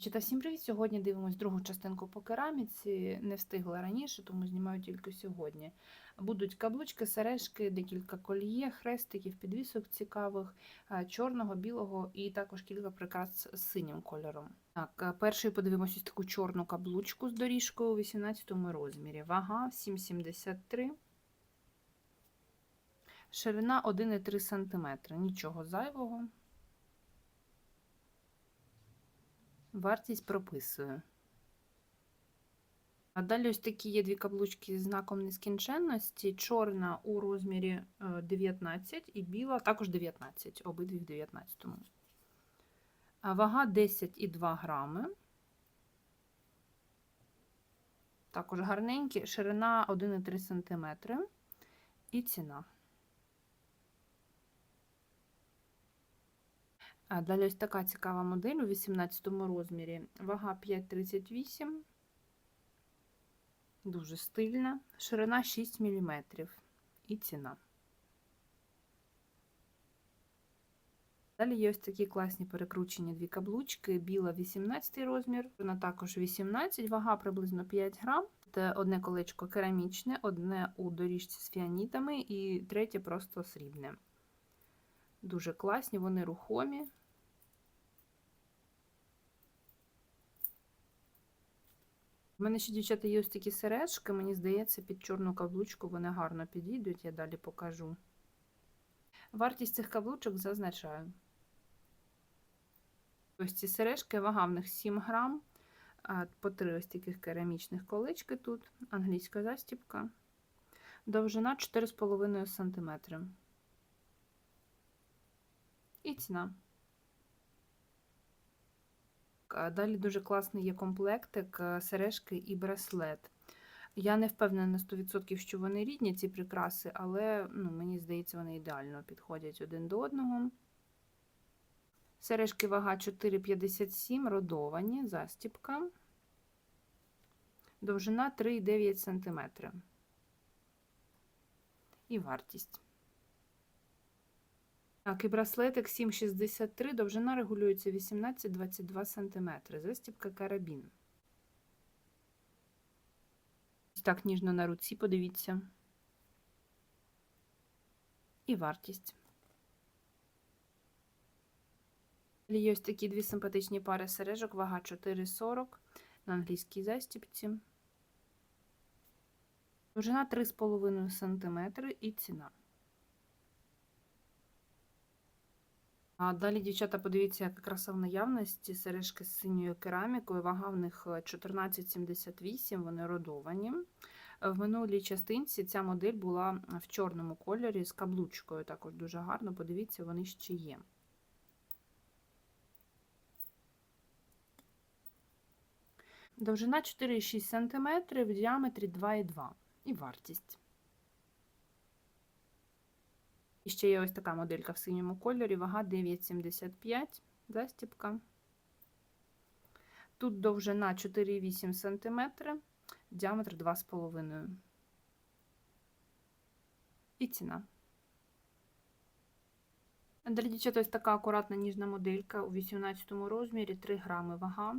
Чита, всім привіт! Сьогодні дивимось другу частинку по кераміці. Не встигла раніше, тому знімаю тільки сьогодні. Будуть каблучки, сережки, декілька кольє, хрестиків, підвісок цікавих, чорного, білого і також кілька прикрас з синім кольором. Так, першою подивимось ось таку чорну каблучку з доріжкою у 18 розмірі. Вага 7,73. Ширина 1,3 см. Нічого зайвого. Вартість прописую. А далі ось такі є дві каблучки з знаком нескінченності. Чорна у розмірі е, 19 і біла також 19, обидві в 19. А Вага 10,2 грами. Також гарненькі, ширина 1,3 см. І ціна. Далі ось така цікава модель у 18 розмірі. Вага 5,38. Дуже стильна. Ширина 6 мм. І ціна. Далі є ось такі класні перекручені дві каблучки. Біла 18 розмір, вона також 18, вага приблизно 5 грам. Це одне колечко керамічне, одне у доріжці з фіанітами і третє просто срібне. Дуже класні, вони рухомі. У мене ще, дівчата, є ось такі сережки, мені здається, під чорну каблучку вони гарно підійдуть, я далі покажу. Вартість цих каблучок зазначаю. Ось ці сережки, вага в них 7 грам, по три ось таких керамічних колечки тут, англійська застіпка, довжина 4,5 см. І ціна. Далі дуже класний є комплектик, е, сережки і браслет. Я не впевнена на 100%, що вони рідні, ці прикраси, але ну, мені здається, вони ідеально підходять один до одного. Сережки вага 4,57, родовані, застіпка. Довжина 3,9 см. І вартість. Так, браслетик 7,63, довжина регулюється 18-22 см. Застібка карабін. Так ніжно на руці, подивіться. І вартість. Є ось такі дві симпатичні пари сережок, вага 4,40 на англійській застібці. Довжина 3,5 см і ціна. А далі, дівчата, подивіться, яка краса в наявності. Сережки з синьою керамікою. Вага в них 14,78, вони родовані. В минулій частинці ця модель була в чорному кольорі з каблучкою. Також дуже гарно, подивіться, вони ще є. Довжина 4,6 см, в діаметрі 2,2 і вартість. І ще є ось така моделька в синьому кольорі, вага 9,75 застіпка. Тут довжина 4,8 см, діаметр 2,5. І ціна. Далі, дівчата, ось така акуратна ніжна моделька у 18 розмірі, 3 грами вага.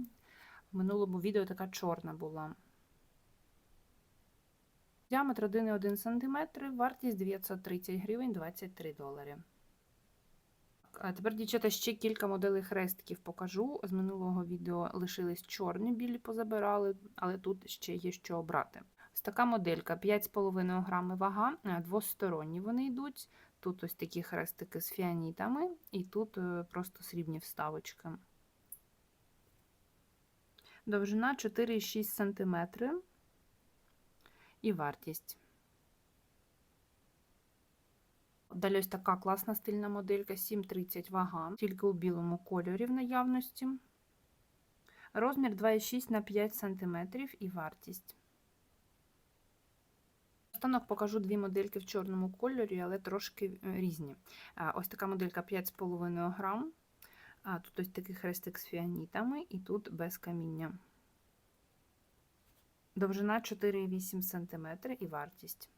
В минулому відео така чорна була. Діаметр 1,1 см, вартість 930 гривень 23 долари. А тепер, дівчата, ще кілька моделей хрестиків покажу. З минулого відео лишились чорні, білі позабирали, але тут ще є що обрати. Ось така моделька 5,5 грами вага, двосторонні вони йдуть. Тут ось такі хрестики з фіанітами, і тут е, просто срібні вставочки. Довжина 4,6 см і вартість. Далі ось така класна стильна моделька 7,30 вага, тільки у білому кольорі в наявності. Розмір 2,6 на 5 см і вартість. Останок покажу дві модельки в чорному кольорі, але трошки різні. Ось така моделька 5,5 грам. Тут ось такий хрестик з фіанітами, і тут без каміння. Довжина 4,8 см і вартість.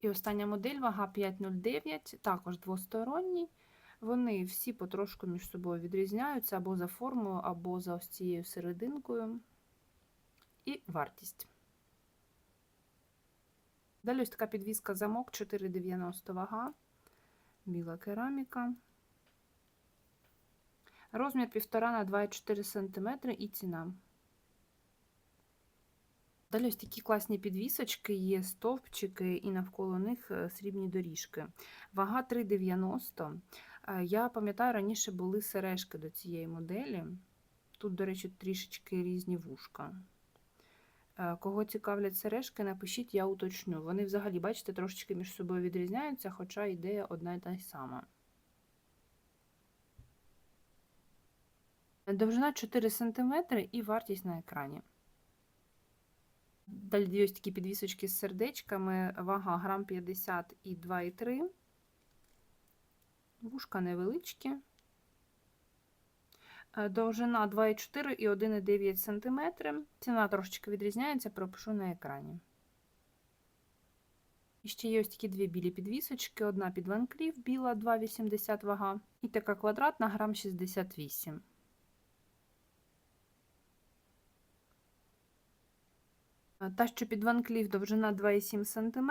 І остання модель вага 5,09, також двосторонній. Вони всі потрошку між собою відрізняються або за формою, або за ось цією серединкою. І вартість. Далі ось така підвіска замок 4,90 вага, біла кераміка. Розмір 1,5 на 2,4 см і ціна. Далі ось такі класні підвісочки, є стовпчики і навколо них е, срібні доріжки. Вага 3,90. Е, Я пам'ятаю, раніше були сережки до цієї моделі. Тут, до речі, трішечки різні вушка. Е, Кого цікавлять сережки, напишіть, я уточню. Вони взагалі, бачите, трошечки між собою відрізняються, хоча ідея одна і та й сама. Довжина 4 см і вартість на екрані. Далі ось такі підвісочки з сердечками, вага грам 50 і 2,3. Вушка невеличкі. Е, Довжина 2,4 і 1,9 см. Ціна трошечки відрізняється, пропишу на екрані. І ще є ось такі дві білі підвісочки. Одна під Cleef, біла 2,80 вага. І така квадратна грам 68 Та, що під Cleef довжина 2,7 см,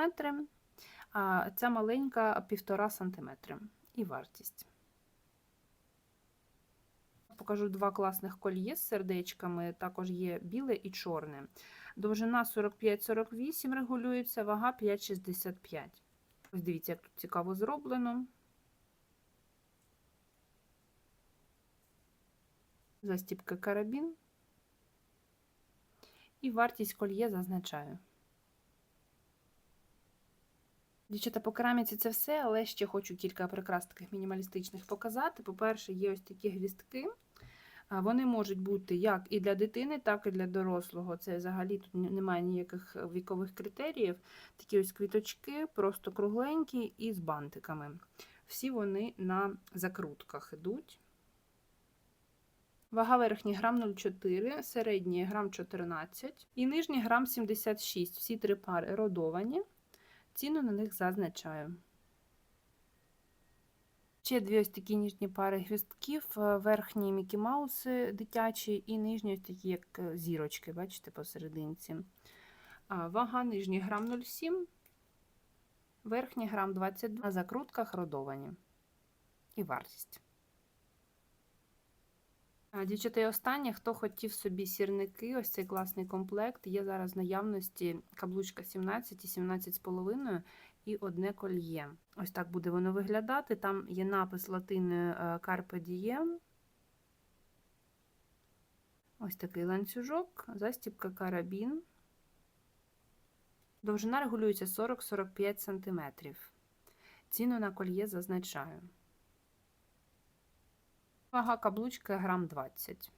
а ця маленька 1,5 см. І вартість. Покажу два класних кольє з сердечками, також є біле і чорне. Довжина 45-48 регулюється, вага 5,65. Ось дивіться, як тут цікаво зроблено. Застіпка карабін. І вартість кольє зазначаю. Дівчата, по кераміці це все, але ще хочу кілька прикрас таких мінімалістичних показати. По-перше, є ось такі гвіздки. Вони можуть бути як і для дитини, так і для дорослого. Це взагалі тут немає ніяких вікових критеріїв. Такі ось квіточки, просто кругленькі і з бантиками. Всі вони на закрутках йдуть. Вага верхній грам 0,4, середній грам 14 і нижній грам 76. Всі три пари родовані. Ціну на них зазначаю. Ще дві ось такі ніжні пари гвістків, верхні Мікі Мауси дитячі і нижні ось такі, як зірочки, бачите, посерединці. Вага нижній грам 0,7, верхній грам 22, на закрутках родовані. І вартість. Дівчата, і останнє, хто хотів собі сірники, ось цей класний комплект. Є зараз в наявності каблучка 17 і 17,5 і одне кольє. Ось так буде воно виглядати. Там є напис латиною Carpe Diem. Ось такий ланцюжок, застібка карабін. Довжина регулюється 40-45 см. Ціну на кольє зазначаю. Вага каблучки грам 20.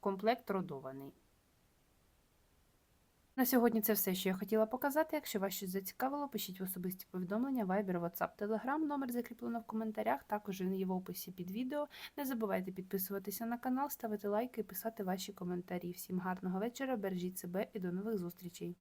Комплект родований. На сьогодні це все, що я хотіла показати. Якщо вас щось зацікавило, пишіть в особисті повідомлення, Viber, WhatsApp, Telegram. Номер закріплено в коментарях, також він є в описі під відео. Не забувайте підписуватися на канал, ставити лайки і писати ваші коментарі. Всім гарного вечора, бережіть себе і до нових зустрічей!